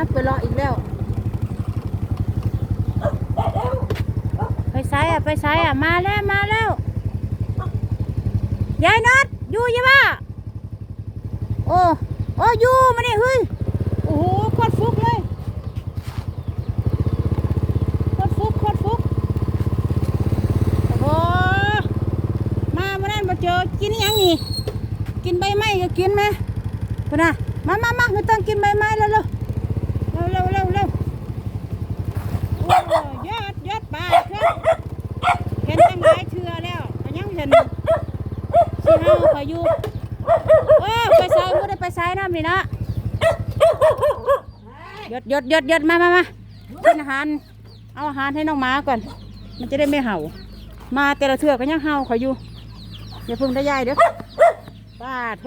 นัดไปรออีกแล้ว ไปไซอะ ไปไซอะ มาแล้ว มาแล้ว ยายนัดอยู่ยังวะโอ้โอ้อยู่มาเนี่ยเฮ้ย โอ้โหโคตรฟุกเลยโคตรฟุกโคตรฟุกโอ้มามานั่นมาเจอ กินยังนี่ กินใบไม้ก็กินไหมพุ่นน่ะมามามาไม่ต้องกินใบไม้แล้วเร็วเร็วเร็วเร็วเร็วโอ้ยอดยอดปลาครับ เห็นตั้งหลายเทือแล้วก็ยังเห็นสิเฮาขอยอยู่โอ้ไปใส่ไม่ได้ไปใส่น้ำนี่นะยดยดยดยดมามามากินอาหาร เอาอาหารให้น้องหมาก่อน มันจะได้ไม่เห่า มาแต่ละเทือก็ยังเห่าขอยอยู่อย่าเพึ่งได้ยายเด้อป้าโท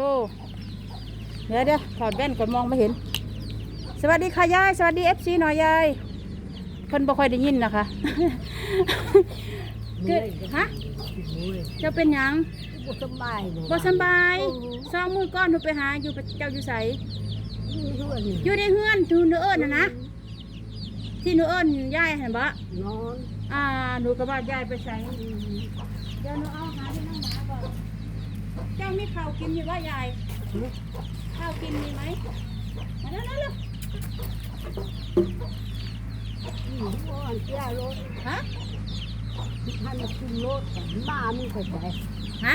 เดี๋ยวเดี๋ยวถอดแว่นก่อนมองไม่เห็น สวัสดีค่ะยาย สวัสดีเอฟซีหน่อยยาย เพิ่นบ่ค่อยได้ยินนะคะคือฮะเจะเป็นหยังบ่สบายเลยบ่สำบายสองมือก้อนหนูไปหาอยู่เจ้าอยู่ไสนี่ด้วยนี่อยู่ในเฮือนทูหนูเอิ้นน่ะนะที่หนูเอิ้นยายเห็นบ่นอนอ่าหนูก็ว่ายายไปใส่เดี๋ยวหนูเอาหาที่น้องหมาก่อนเจ้ามีข้าวกินอยู่ว่ายายข้าวกินมีไหมมาแล้วแล้ว นี่ว่าอันเจ้ารถฮะท่านขึ้นรถกันมามึงก็ไปฮะ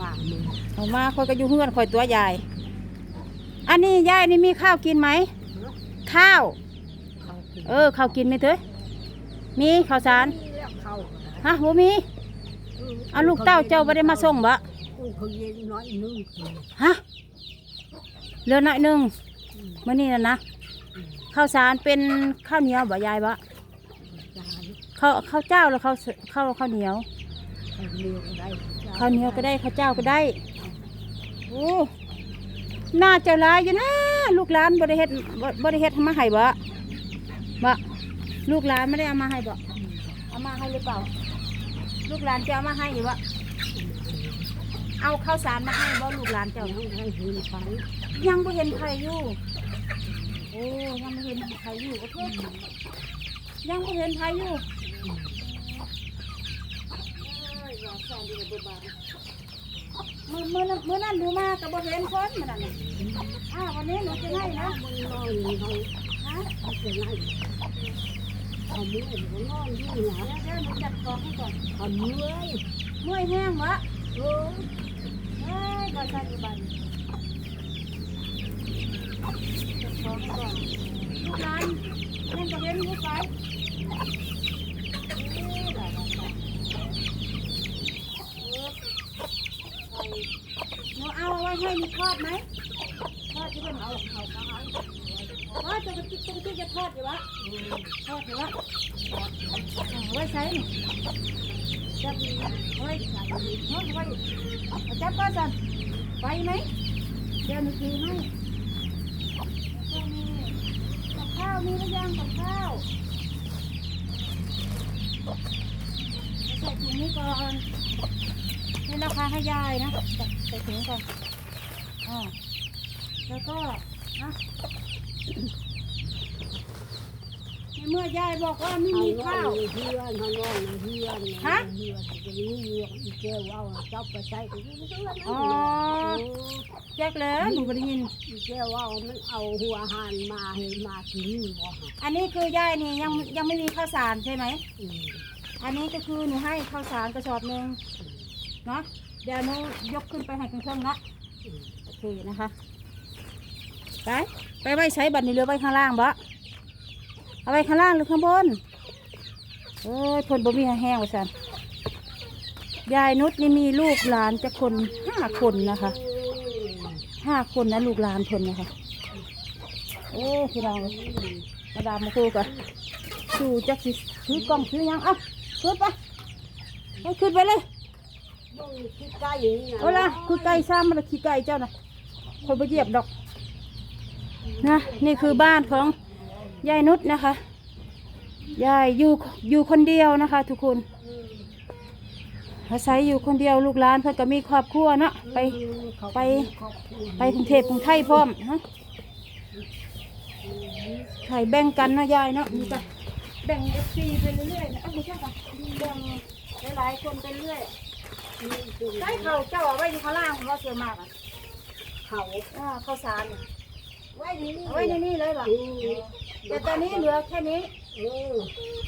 มามึงออกมาคอยก็อยู่เฮือนคอยตัวยาย อันนี้ยายนี่มีข้าวกินไหม ข้าวเขากินเออข้าวกินไหมเถอะมีข้าวสารแล้วเขาฮะบ่มีเอาลูกเต้าเจ้าบ่ได้มาส่งบ่กูเขาเย็นน้อยนึงคือฮะเหลือหน่อยหนึงมื้อนี้น่ะนะข้าวสารเป็นข้าวเหนียวบ่ยายบ่จาน ข้าวข้าวเจ้าแล้วข้าวข้าวข้าวเหนียวเขาเลี้ยงได้ข้าวเหนียวก็ได้ข้าวเจ้าก็ได้โอ้น่าจะหลายอยู่นะลูกหลานบ่ได้เฮ็ดบ่บ่ได้เฮ็ดมาให้บ่บ่ลูกหลานไม่ได้เอามาให้บ่เอามาให้หรือเปล่า ลูกหลานจะเอามาให้อยู่บ่เอาข้าวสารมาให้บ่ลูกหลานเจ้ายังให้ห็นไปยังบ่เห็นใครอยู่โอ้ยังไม่เห็นใครอยู่โอเคยังบ่เห็นใครอยู่ มื่อเมื่อนั้นมือนั้นดูมาก็บ่เห็นคนมันนั่นน่ะอ้าววันนี้หนูจะให้นะมันนอนอยู่เขาฮะเขาจะไล่เขาเมื่อยเขานอนอยู่หลังเดี๋ยวเดี๋ยวหนูจัดของให้ก่อนเขาเมื่อยเมื่อยแห้งวะเออเอ้ยบ่ทันอยู่บ้านจัดของให้ก่อนลูกหลานยังบ่เห็นอยู่ไสเอ้ยได้ได้ได้เออหนูเอาไว้ให้มีท อดไหมทอดที่เป็นเอาเอาเอาเอาว่าจะไปคิดจะไปคิดจะทอดอยู่วะทอดอยู่วะเอาไว้ใช้นี่จับเอาไว้ใส่เอาไว้จับก็สั่นไปไหมเดี๋ยวหนูถือให้กับข้าวมีกับข้าวมีหรือยังกับข้าวใส่ถุงนี้ก่อนนี่ราคาให้ยายนะใส่ถุงก่อน อ่าแล้วก็นะในเมื่อยายบอกว่าไม่เขามีนอข้านวอยู่เพื่อนเขานอนอยู่เพื่อนฮะเพื่อนจะมีเรื่องอีเจ้าเอาจับไปใส่ก็อยู่เพื่อนอ๋อแจ็คแล้วหนูก็ได้ยินอีเจ้าว่ามันเอาหัวหันมาให้มากินบ่อันนี้คือยายนี่ยังยังไม่มีข้าวสารใช่ไหมอืมอันนี้ก็คือหนูให้ข้าวสารกระสอบหนึ่งเนาะเดี๋ยวหนูยกขึ้นไปให้เครื่องๆนะอืมโอเค นะคะไปไปไว้ใช้บัตรนี่เรือไว้ข้างล่างบ่เอาไว้ข้างล่างหรือข้างบนโอ้ยเพนบ่มีแห้งว่าสันยายนุชนี่มีลูกหลานจะคนห้าคนนะคะห้าคนนะลูกหลานคนนะคะโอ้พี่น้องเอ้ยมาดามมาคู่กันดูจักสิถือกล้องถือหยังเอ้าขึ้นไปให้ขึ้นไปเลยบ่มีขี้ไก่นี่นะเอาละคือไก่ซ้ำมันขี้ไก่เจ้านะ คนไปเหยียบดอกนะนี่คือบ้านของยายนุชนะคะยายอยู่อยู่คนเดียวนะคะ ทุกคนอาศัยอยู่คนเดียวลูกหลานเพื่อนก็มีครอบครัวเนาะไปไปไปกรุงเทพกรุงไทยพร้อมฮะไข่แบ่งกันนะยายเนาะนี่จ้ะแบ่งเอฟซีไปเรื่อยๆนะอ้าไม่ใช่ค่ะแบ่งหลายๆคนไปเรื่อยใช้เขาเจ้าเอาไว้ที่ข้างล่างเราเสือมากอะ เขาอ่าข้าวสารน่ะไว้นี่เอาไว้ในนี่เลยเหรออืมแต่ตอนนี้เหลือแค่นี้เออ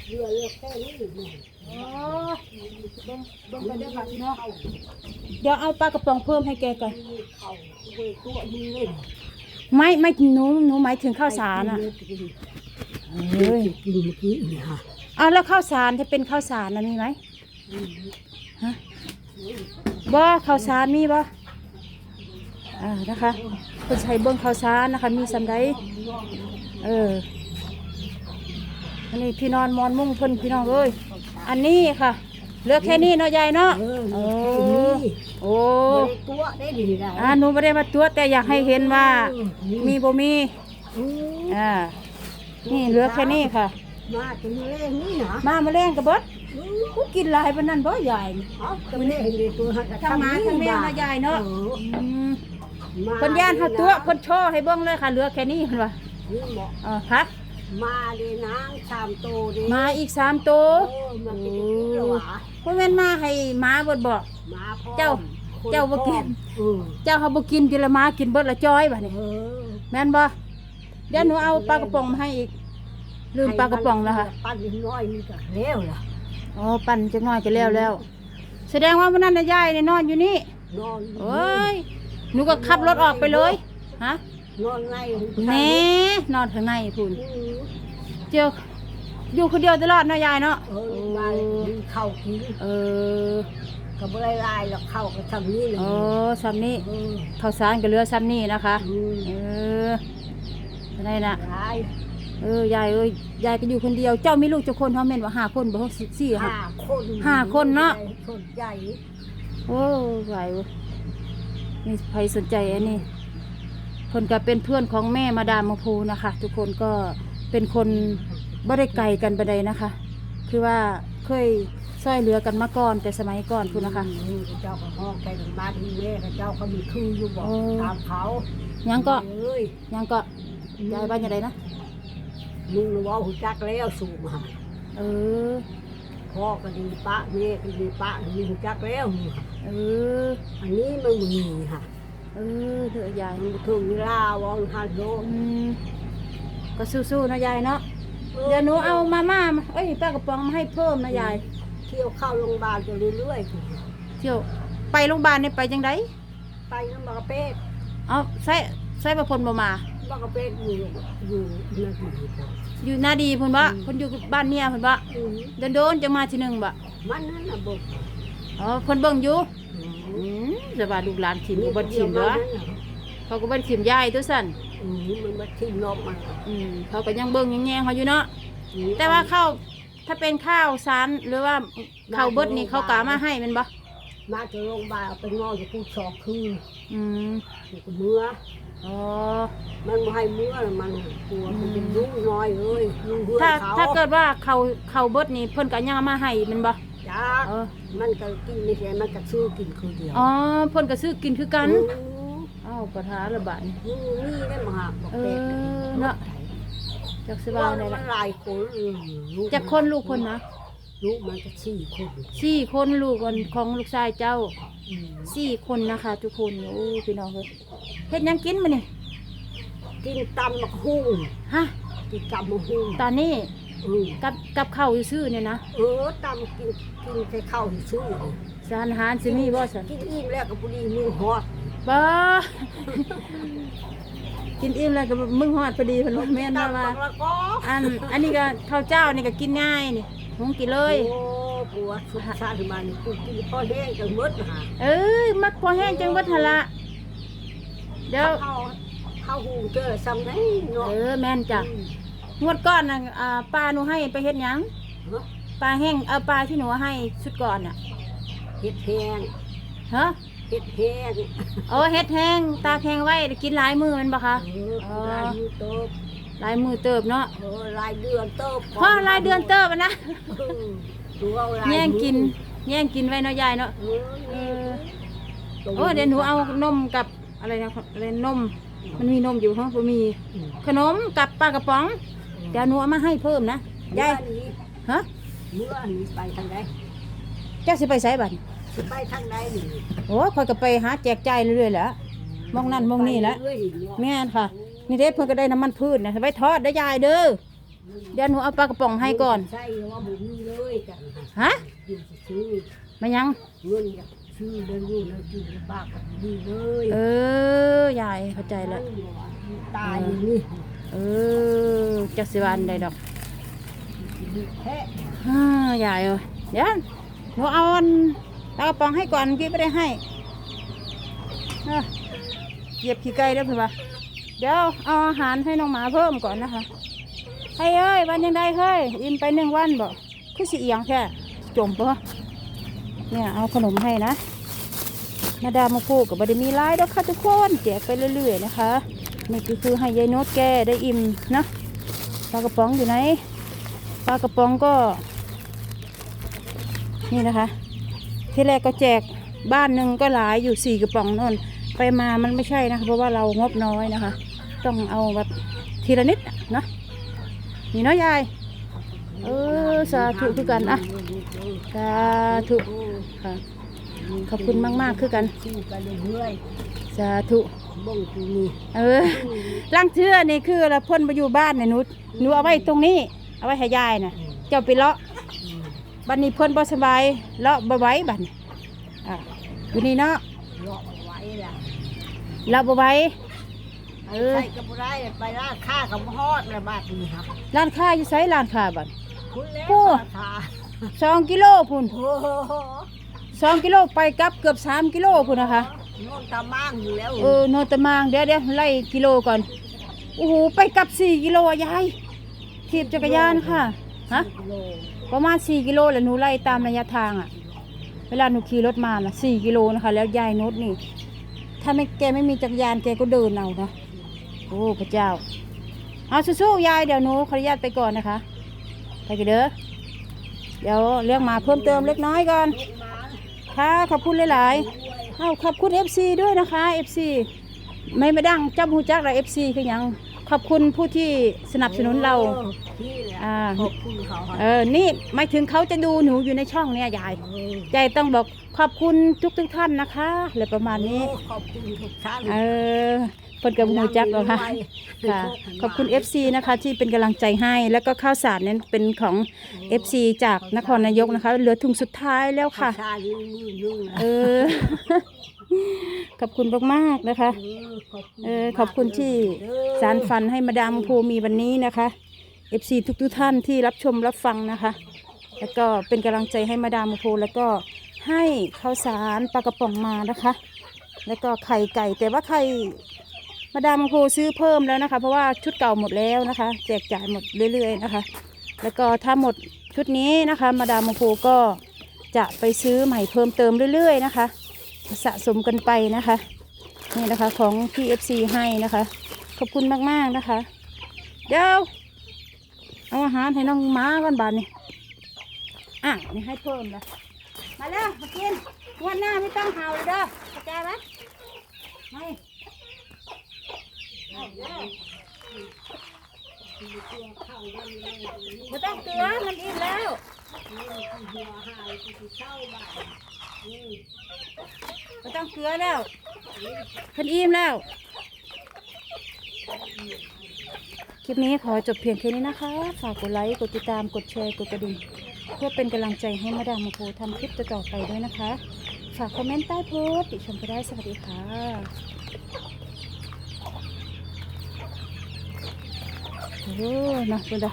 เรือเรือแค่นี้หนึ่งอ๋อเบิ่งเบิ่งไปเด้อค่ะพี่น้องเดี๋ยวเอาปลากระป๋องเพิ่มให้แกก่อนเขาเวตัวมึงเล่นไม่ไม่หนูหนูหมายถึงข้าวสารอะเฮ้ยกินเมื่อกี้นี่ฮะเอาแล้วข้าวสารถ้าเป็นข้าวสารนะมีไหมฮะบ่ข้าวสารมีบ่ อ่านะคะเพิ่นใช้เบิ่งข้าวสารนะคะ มีสำไดเอออันนี้พี่นอนมอนมุ่งเพิ่นพี่น้องเอ้ยอันนี้ค่ะเหลือแค่นี้เนาะยายเนาะเออโอ้นี่โอ้ตัวได้ดีได้อ่าหนูไม่ได้มาตัวแต่อยากให้เห็นว่า มีบ่มีอืมอ่านี่เหลือแค่นี้ค่ะ มาจนเล่นนี่นะมามาเล่นกับเบิดอืม กูกินหลายปานนั้นบ่ยายเอาจะเล่นเลยตัวหัดทั้งหมาทั้งแมวมาใหญ่เนาะอออืมมาเพิ่นย่านเฮาตัวเพิ่นโชว์ให้เบิ่งเลยค่ะเหลือแค่นี้เพิ่นว่านี่เหมาะเออค่ะมาเลยนางสามโตดิมาอีก3ตัว โอ้มันเป็นอย่างนี้เหรอวะบ่แม่นมาให้หมาเบิดบ่มาพร้อมเจ้า คนเจ้าบ่กินเออเจ้าเฮาบ่กินจิละหมากินเบิดละจ้อยบัดนี้ เออแม่นบ่เดี๋ยวหนูเอาปลากระป๋องมาให้อีก ลืมปลากระป๋องแล้วค่ะ ปั้นนิดน้อยนี่ก็แล้วล่ะ อ๋อปั่นจักหน่อยก็แล้วแล้ว แสดงว่าวันนั้นน่ะยายนี่นอนอยู่นี่ นอนยู่โอ้ยหนูก็ขับรถออกไปเลย ฮะ นอนในแหน่นอนข้างในพุ่นอืมเจียวอยู่คนเดียวตลอดเนาะยายเนาะ เออมากินข้าวกินเออก็บ่ได้ลายหรอกข้าวก็ทำนี่เลยโอ้ซ้ำนี่เออข้าวสารก็เหลือซ้ำนี่นะคะอืมเอออะไรนะลาย เออยายเอ้ยยายก็อยู่คนเดียว เจ้ามีลูกเจ้าคนเขาเม่นว่าห้าคนบ่ฮกสี่ค่ะห้าคนห้าคนเนาะ คนใหญ่โอ้ไหวเว้ยนี่ใครสนใจอันนี้คนก็เป็นเพื่อนของแม่มาดามมาพูนะคะ ทุกคนก็เป็นคนบ่ได้ไกลกันบันไดนะคะ คือว่าเคยช่วยเหลือกันมาก่อนแต่สมัยก่อนคุณนะคะอืมเจ้าก็ห้องใจกันบ้านที่แม่กับเจ้าก็มีคืออยู่บอกโอ้ ตามเขายังก็เอ้ยยังก็ยายบ้านยังไงนะ มึงว่าหูจักแล้วสูงมาเออ พ่อก็ดีปะแม่ก็ดีปะมีหูจักแล้วนี่ค่ะเออ อันนี้มันบ่มีค่ะเออเถอะยายมันถึงเวลาวอนฮันโลอืมก็สู้ๆนะยายเนาะ เดี๋ยวหนูเอามาม่ามาเอ้ยป้ากระป๋องมาให้เพิ่มนะยาย เที่ยวเข้าโรงพยาบาลจะเรื่อยเที่ยวไปโรงพยาบาลนี่ไปจังไดๆไปน้ำบากระเป็ดเอาใส่ใส่ประพลบ่มา บากระเป็ดอยู่อยู่นาทีอยู่นาดีเพุ่นบ่เพุ่นอยู่บ้านเมียเพุ่นบ่อืมเดินโดนจะมาทีหนึงบ่มันนั่นน่ะบอกอ๋อเพิ่นเบิ่งอยู่อืมอืมจะว่าลูกหลานถิ่มก็บ่ถิ่มเดีเด้ยวอมันนั่นน่ะเขาก็บ่ได้ถิ่มยายตัวสั่นอืมมันมาทิ่มนอกมันอืมเขาก็ยังเบิ่งยังแยงเขาอยู่เนาะอืมแต่ว่าข้าวถ้าเป็นข้าวสารหรือว่าข้าวเบิดนี่เขากามาให้แมันบ่มาจากโรงพยาบาลเอาไปงออยู่ผู้ชอกคืออืมอยู่กับเมื่อ อ๋อ มันบ่ให้เมื่อมันกลัวมันเป็นลูกน้อยเลยลูกเพื่อนถ้าเขาถ้าเกิดว่าเขาเขาเบิดนี่เพิ่นก็ยังเอามาให้แมันบ่จ้าเออมันก็กินไม่ใช่มันก็ซื้อกินคือเดียวอ๋อเพิ่นก็ซื้อกินคือกันอืมอ้าวประทาระบาดนี่ อืมนี่ได้มาหาบอกเอเป็ดอเนาะ จักสิว่าว่าได้มัล่ะนหลายคนอืมลูจักคนลูกคนนะ ลูกมันก็สี่คนสี่คนลูกคนของลูกชายเจ้าอืมสี่คนนะคะ ทุกคนโอ้พี่น้องเฮ้ยเฮ็ดหยังกินมานี่กินตำมะฮุ่งฮะกินตำมะฮุ่งตอนนี้อืมกับกับข้าวซื่อๆเนี่ยนะเออตำกินกินใส่ข้าวที่ซื้อเลยสารอาหารสิมีบ่สันกินอิ่มแล้วก็พอดีมือฮอดบ่ กินอิ่มแล้วก็มึงฮอดพอดีเพิ่นว่าแม่นว่าว่าตำแล้วก็อันอันนี้ก็ข้าวเจ้านี่ก็กินง่ายนี่ หุงกินเลย โอ้ปวดสุดชาติมานี่กูกินพ่อแห้งจังหมดนะฮะเอ้ยมักพอแห้งจังเบิดหั่นละเดี๋ยวเข้าเข้าหูเจอซ้ำไหนเนาะเออแม่นจ้ะงวดก่อนน่ะอ่าปลาหนูให้ไปเฮ็ดหยังเนาะปลาแห้งเอาปลาที่หนูให้ชุดก่อนน่ะเห็ดแห้งฮะเห็ดแห้งโอ้เฮ็ดแห้งตากแห้งไว้กินหลายมื้อแมันบ่คะ เออลายมือเติบ หลายมื้อเติบเนาะเออลายเดือนเติบพอหลายเดือนเติบอะนะเออดูเอาลายแย่งกิน แย่งกินไว้เนาะยายเนาะเออเออโอ้เดี๋ยวหนูเอานมกับอะไรนะอะไรนม มันมีนมอยู่ฮะบ่มีอืมขนมกับปลากระป๋องเดี๋ยวหนูเอามาให้เพิ่มนะยายเมื่อนี้ฮะเมื่อนี้ไปทางใดเจ้าสิไปไสบัดสิไปทางใดนี่โอ้คอยก็ไปหาแจกจ่ายเรื่อยๆแหละมองนั่นมองนี่แหละไปเรื่อยๆแม่นค่ะ นี่เด้เพิ่นก็ได้น้ำมันพืชนะไว้ทอดได้อยายเด้อเดี๋ยวหนูเอาปลากระป๋องให้ก่อนใช่ว่าบุญเลยกันฮะอยู่ซื้อมายังเงินอยากซื้อเดินนี่แล้วกินบ้ากับดีเลยเออยายเข้าใจแล้วตายนี่เออจักสิวันได้ดอกแท้ฮ่ายายเอ้ยเดี๋ยวหนูเอาอันปลากระป๋องให้ก่อนเมื่อกี้ไม่ได้ให้เอ้อเหยียบขี้ไก่เด้อเพื่อนว่า เดี๋ยวเอาอาหารให้น้องหมาเพิ่มก่อนนะคะให้เอ้ยวันยังได้เฮ้ยอิ่มไปหนึ่งวันบ่คือสิเอียงแค่จมปะเนี่ยเอาขนมให้นะมาดามาพูกับบไดมีไลายดอกค่ะทุกคนแจกไปเรื่อยๆนะคะนี่ก็คือให้ยายโนตแกได้อิ่มนะปลากระป๋องอยู่ไหนปลากระป๋องก็ นี่นะคะ ที่แรกก็แจกบ้านหนึ่งก็หลายอยู่สี่กระป๋องนนไปมามันไม่ใช่นะคะเพราะว่าเรางบน้อยนะคะ ต้องเอาแบบทีละนิดนะนี่เนาะยายเออสาธุคือกันอะสาธุค่ะขอบคุณมากๆคือกันสาธุๆบ่งเออล่างเชื่อนี่คือเราพ่นไปอยู่บ้านเนี่ยนูหนูเอาไว้ตรงนี้ เอาไว้ให้ยายน่ะ เจ้าไปเลาะบัดนี้พ่นบ่สบายเลาะบ่ไว้บันอะอยู่นี่เนาะเลาะไว้ล่ะเลาะบ่ไว้ เออ ใส่กับไรไปราดค่ากับฮอดละบาทนี่ครับร้านค้าอยู่ไสร้านค้าบัด คุณแล้วโอ้ ราคาสองกิโลพุ่นโอ้โหสองกิโลไปกลับเกือบสามกิโลพุ่นนะคะ โน่นตามั่งอยู่แล้วเออโนนตะมางเดี๋ยวเดี๋ยวไล่กิโลก่อน โอ้โห ไปกลับสี่กิโลอะยายถีบจักรยานค่ะ ฮะกิโลประมาณสี่กิโลแหละหนูไล่ตามระยะทางอะเวลาหนูขี่รถมาน่ะสี่กิโลนะคะ แล้วยายโนดนี่ ถ้าไม่แกไม่มีจักรยานแกก็เดินเอาเนาะ โอ้พระเจ้า เอาสู้ๆยายเดี๋ยวหนูขออนุญาตไปก่อนนะคะ ไปกันเด้อ เดี๋ยวเรื่องมาเพิ่มเติมเล็กน้อยก่อน ค่ะขอบคุณหลายๆ เอาขอบคุณ FC ด้วยนะคะ FC ไม่มาดังจำหูจักเรา FC คือยัง ขอบคุณผู้ที่สนับสนุนเราออที่แหละอ่า ขอบคุณเขาค่ะเออ นี่หมายถึงเขาจะดูหนูอยู่ในช่องเนี่ยยายเออใจต้องบอกขอบคุณทุกทุกๆท่านนะคะอะไรประมาณนี้ โอ้ขอบคุณทุกท่านเออเพิ่นกับหูจักเหรอคะค่ะ ขอบคุณ FC นะคะที่เป็นกำลังใจให้ แล้วก็ข้าวสารนั้นเป็นของ FC จากนครนายกนะคะ เหลือถุงสุดท้ายแล้วค่ะชาลืมลืมลืมเออ ขอบคุณมากๆนะคะ เออขอบคุณที่สารฝันให้มาดามภูมีวันนี้นะคะ FC ทุกทุกๆท่านที่รับชมรับฟังนะคะ แล้วก็เป็นกำลังใจให้มาดามภูแล้วก็ให้ข้าวสารปลากระป๋องมานะคะ แล้วก็ไข่ไก่แต่ว่าไข่มาดามภูซื้อเพิ่มแล้วนะคะ เพราะว่าชุดเก่าหมดแล้วนะคะ แจกจ่ายหมดเรื่อย ๆนะคะ แล้วก็ถ้าหมดชุดนี้นะคะ มาดามภูก็จะไปซื้อใหม่เพิ่มเติมเรื่อย ๆ นะคะ สะสมกันไปนะคะ นี่นะคะของ PFC ให้นะคะ ขอบคุณมากๆนะคะ เดี๋ยวเอาอาหารให้น้องม้าก่อนบานนี่อะนี่ให้เพิ่มละมาแล้วมากินวันหน้าไม่ต้องเห่าเลยเด้อเข้าใจไหมไม่เอาเด้อไม่ต้องเกลือมันอิ่มแล้ว ไม่ต้องเกลือแล้วเพิ่นอิ่มแล้ว คลิปนี้ขอจบเพียงแค่นี้นะคะ ฝากกดไลค์ กดติดตาม กดแชร์ กดกระดิ่ง เพื่อเป็นกำลังใจให้มาดามโมโคทำคลิปต่อไปด้วยนะคะ ฝากคอมเมนต์ใต้โพสต์ติชมก็ได้ สวัสดีค่ะโอ้นะคุณดา